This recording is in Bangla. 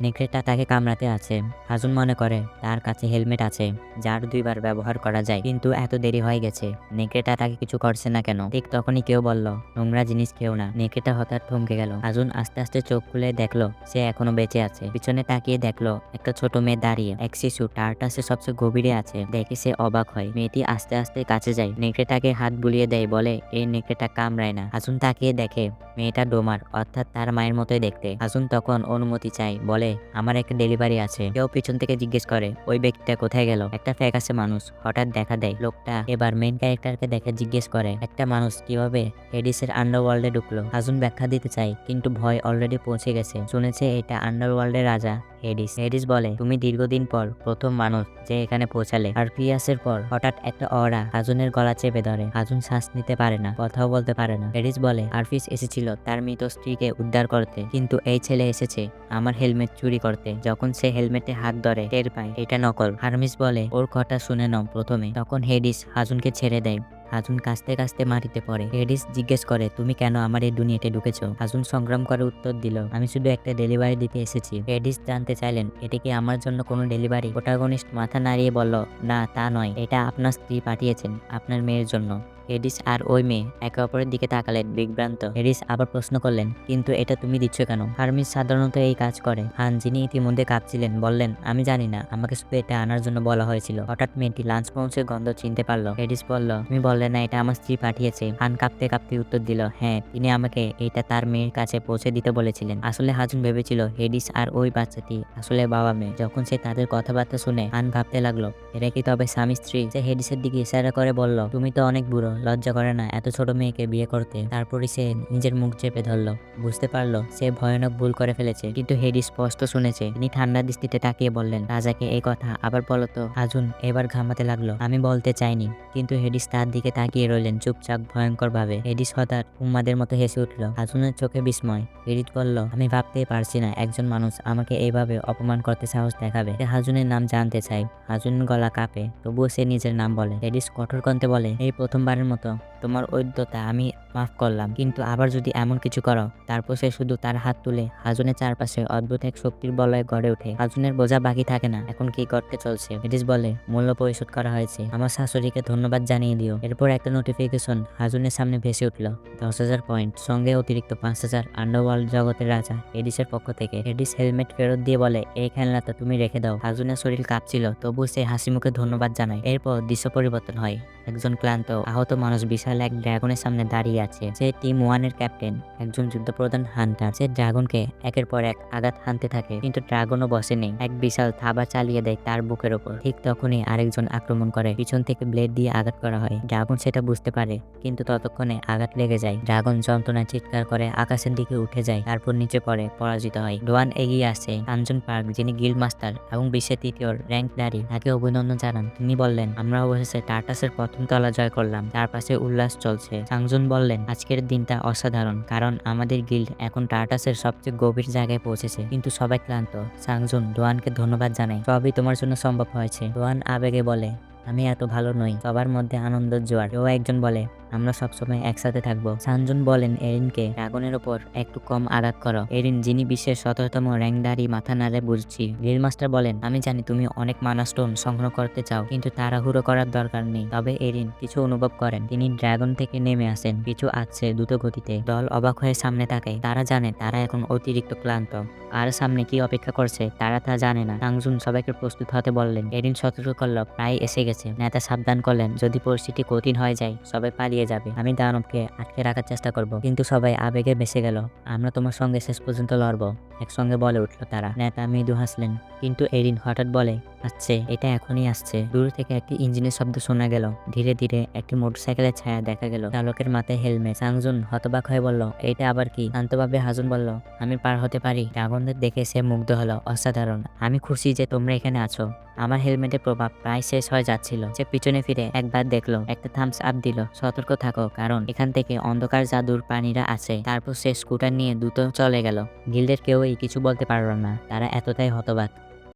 নেকড়েটা তাকে কামড়াতে আছে। হাজুন মনে করে, তার কাছে হেলমেট আছে, যার দুইবার ব্যবহার করা যায়, কিন্তু এত দেরি হয়ে গেছে। নেকড়েটা তাকে কিছু করছে না কেন? ঠিক তখনই কেউ বলল, নোংরা জিনিস কেউ না। নেকড়েটা হঠাৎ থমকে গেল। হাজুন আস্তে আস্তে চোখ খুলে দেখল, সে এখনও বেঁচে আছে। পিছনে তাকিয়ে দেখল, একটা ছোট মেয়ে দাঁড়িয়ে, এক শিশু টার্টাসে সবচেয়ে গভীরে আছে। দেখে সে অবাক হয়। মেয়েটি আস্তে আস্তে কাছে যায়। নেকড়েটাকে হাত বুলিয়ে দেয়, বলে, এই নেকড়েটা কামড়ায় না। হাজুন তাকিয়ে দেখে, মেয়েটা ডোমার, অর্থাৎ তার মায়ের মতোই দেখতে। হাজুন তখন অনুমতি চাই বলে আমার একটা ডেলিভারি আছে। কেউ পিছন থেকে জিজ্ঞেস করে, ওই ব্যক্তিটা কোথায় গেল? একটা ফ্যাক আছে মানুষ, হঠাৎ দেখা দেয় লোকটা এবার মেন ক্যারেক্টারকে দেখে জিজ্ঞেস করে, একটা মানুষ কীভাবে হেডিসের আন্ডারওয়ার্ল্ডে ঢুকলো? হাজুন ব্যাখ্যা দিতে চাই কিন্তু ভয় অলরেডি পৌঁছে গেছে। শুনেছে এটা আন্ডারওয়ার্ল্ডের রাজা। হেডিস। হেডিস বলে, তুমি দীর্ঘদিন পর প্রথম মানুষ যে এখানে পৌঁছালে আর পিয়াসের পর হঠাৎ একটা অরা হাজুনের গলা চেপে ধরে। হাজুন শ্বাস নিতে পারে না, কথাও বলতে পারে না। হেডিস বলে, আরফিস এসেছিল তার মৃত স্ত্রীকে উদ্ধার করতে, কিন্তু এই ছেলে এসেছে আমার হেলমেট চুরি করতে। যখন সে হেলমেটে হাত ধরে টের পায়, এটা নকল। হারমিস বলে, ওর কথা শুনে নাও প্রথমে। তখন হেডিস হাজুনকে ছেড়ে দেয়। হাজুন কাস্তে কাস্তে মাটিতে পড়ে। হেডিস জিজ্ঞেস করে, তুমি কেন আমার এই দুনিয়াতে ঢুকেছো? হাজুন সংগ্রাম করে উত্তর দিল, আমি শুধু একটা ডেলিভারি দিতে এসেছি। হেডিস জানতে চাইলেন, এটা কি আমার জন্য কোনো ডেলিভারি প্রোটাগনিস্ট মাথা নাড়িয়ে বলল, না, তা নয়। এটা আপনার স্ত্রী পাঠিয়েছেন, আপনার মেয়ের জন্য। হেডিস আর ওই মেয়ে একে অপরের দিকে তাকালেন বিভ্রান্ত। হেডিস আবার প্রশ্ন করলেন, কিন্তু এটা তুমি দিচ্ছ কেন? হারমিস সাধারণত এই কাজ করে। হান যিনি ইতিমধ্যে কাঁপছিলেন, বললেন, আমি জানি না, আমাকে শুধু এটা আনার জন্য বলা হয়েছিল। হঠাৎ মেয়েটি লাঞ্চ পৌঁছে গন্ধ চিনতে পারল। হেডিস বলল, তুমি বললে না, এটা আমার স্ত্রী পাঠিয়েছে। হান কাঁপতে কাঁপতে উত্তর দিল হ্যাঁ তিনি আমাকে এটা তার মেয়ের কাছে পৌঁছে দিতে বলেছিলেন। আসলে হাজুন ভেবেছিল, হেডিস আর ওই বাচ্চাটি আসলে বাবা মেয়ে। যখন সে তাদের কথাবার্তা শুনে হান ভাবতে লাগল, এরা কি তবে স্বামী স্ত্রী? সে হেডিসের দিকে ইশারা করে বলল, তুমি তো অনেক বুড়ো লজ্জা করে না এত ছোট মেয়েকে বিয়ে করতে। তারপরই সে নিজের মুখ চেপে ধরলো। বুঝতে পারল, সে ভয়ানক ভুল করে ফেলেছে। কিন্তু হেডি স্পষ্ট শুনেছে, তিনি ঠান্ডা দৃষ্টিতে তাকিয়ে বললেন, রাজাকে এই কথা আবার বলো তো। হাজুন এবার ঘামাতে লাগল, আমি বলতে চাইনি। কিন্তু হেডিস তার দিকে তাকিয়ে রইলেন চুপচাপ ভয়ঙ্কর ভাবে হেডিস হঠাৎ উম্মাদের মতো হেসে উঠল। হাজুনের চোখে বিস্ময় হেডিস বলল আমি ভাবতেই পারছি না একজন মানুষ আমাকে এইভাবে অপমান করতে সাহস দেখাবে। সে হাজুনের নাম জানতে চাই হাজুনের গলা কাঁপে, তবুও সে নিজের নাম বলে। হেডিস কঠোর কণ্ঠে বলে, এই প্রথমবারের মতো তোমার ঐদ্যতা আমি মাফ করলাম, কিন্তু আবার যদি এমন কিছু করো, তারপর সে শুধু তার হাত তুলে হাজুনের চারপাশে অদ্ভুত এক শক্তির বলয়ে গড়ে ওঠে। হাজুনের বোঝা বাকি থাকে না। এখন কি করতে চলছে? এডিস বলে, মূল্য পরিশোধ করা হয়েছে। আমার শাশুড়িকে ধন্যবাদ জানিয়ে দিও। এরপর একটা নোটিফিকেশন হাজুনের সামনে ভেসে উঠল। দশ হাজার পয়েন্ট সঙ্গে অতিরিক্ত পাঁচ হাজার আন্ডারওয়ার্ল্ড জগতের রাজা এডিসের পক্ষ থেকে। এডিস হেলমেট ফেরত দিয়ে বলে, এই খেলনাটা তুমি রেখে দাও। হাজুনের শরীর কাঁপছিল তবু সে হাসি মুখে ধন্যবাদ জানায়। এরপর দৃশ্য পরিবর্তন হয়। একজন ক্লান্ত, আহত মানুষ বিশাল এক ড্রাগনের সামনে দাঁড়িয়ে আছে সে টিম ওয়ানের ক্যাপ্টেন। একজন যুদ্ধপ্রধান হান্টার সে ড্রাগনকে একের পর এক আঘাত হানতে থাকে, কিন্তু ড্রাগনও বসেনি এক বিশাল থাবা চালিয়ে দেয় তার বুকের ওপর। ঠিক তখনই আরেকজন আক্রমণ করে, পিছন থেকে ব্লেড দিয়ে আঘাত করা হয়। ড্রাগন সেটা বুঝতে পারে, কিন্তু ততক্ষণে আঘাত লেগে যায়। ড্রাগন যন্ত্রণায় চিৎকার করে, আকাশের দিকে উঠে যায়, তারপর নিচে পড়ে, পরাজিত হয়। ডোয়ান এগিয়ে আসে কাঞ্চন পার্ক, যিনি গিল্ড মাস্টার এবং বিশ্বের তৃতীয় র্যাঙ্কধারী তাকে অভিনন্দন জানান। তিনি বললেন, আমরা অবশেষে টাটাসের প্রথম তলা জয় করলাম। তার পাশে উল্লাস চলছে। সাংজুন বললেন আজকের দিনটা অসাধারণ, কারণ আমাদের গিল্ড এখন টাটাসের সবচেয়ে গভীর জায়গায় পৌঁছেছে। কিন্তু সবাই ক্লান্ত। সাংজুন, দোয়ানকে ধন্যবাদ জানাই। সবই তোমার জন্য সম্ভব হয়েছে। দোয়ান আবেগে বলে, আমি এত ভালো নই। সবার মধ্যে আনন্দ জোয়ার। কেউ একজন বলে আমরা সবসময় একসাথে থাকব। সানজুন বলেন, এরিনকে ড্রাগনের ওপর একটু কম আঘাত করো। এরিন, যিনি বিশ্বের শততম র্যাঙ্কদারি মাথা নাড়ে বুঝছি। রিল মাস্টার বলেন, আমি জানি তুমি অনেক মানা স্টোন সংগ্রহ করতে চাও, কিন্তু তাড়াহুড়ো করার দরকার নেই। তবে এরিন কিছু অনুভব করেন। তিনি ড্রাগন থেকে নেমে আসেন। কিছু আসছে দ্রুত গতিতে। দল অবাক হয়ে সামনে তাকায়। তারা জানে, তারা এখন অতিরিক্ত ক্লান্ত। আর সামনে কি অপেক্ষা করছে, তারা তা জানে না। সাংজুন সবাইকে প্রস্তুত হতে বললেন, এরিন সতর্ক করল প্রায় এসে গেছে। নেতা সাবধান করলেন, যদি পরিস্থিতি কঠিন হয়ে যায়, সবাই পালিয়ে যাবে। আমি দানবকে আটকে রাখার চেষ্টা করব, কিন্তু সবাই আবেগে বেঁচে গেল। আমরা তোমার সঙ্গে শেষ পর্যন্ত লড়বো, একসঙ্গে বলে উঠল তারা। নেতা মৃদু হাসলেন, কিন্তু এরিন হঠাৎ বলে আসছে এটা এখনই আসছে। দূর থেকে একটি ইঞ্জিনের শব্দ শোনা গেল। ধীরে ধীরে একটি মোটরসাইকেলের ছায়া দেখা গেল। চালকের মাথায় হেলমেট। সাংজুন হতবাক হয়ে বলল, এটা আবার কি? শান্তভাবে হাজুন বলল, আমি পার হতে পারি। ড্রাগনদের দেখে সে মুগ্ধ হলো। অসাধারণ। আমি খুশি যে তোমরা এখানে আছো। আমার হেলমেটের প্রভাব প্রায় শেষ হয়ে যাচ্ছিল। সে পিছনে ফিরে একবার দেখল, একটা থামস আপ দিল। সতর্ক থাকো, কারণ এখান থেকে অন্ধকার জাদুর প্রাণীরা আছে। তারপর সে স্কুটার নিয়ে দ্রুত চলে গেল। গিল্ডের কেউই কিছু বলতে পারল না। তারা এতটাই হতবাক।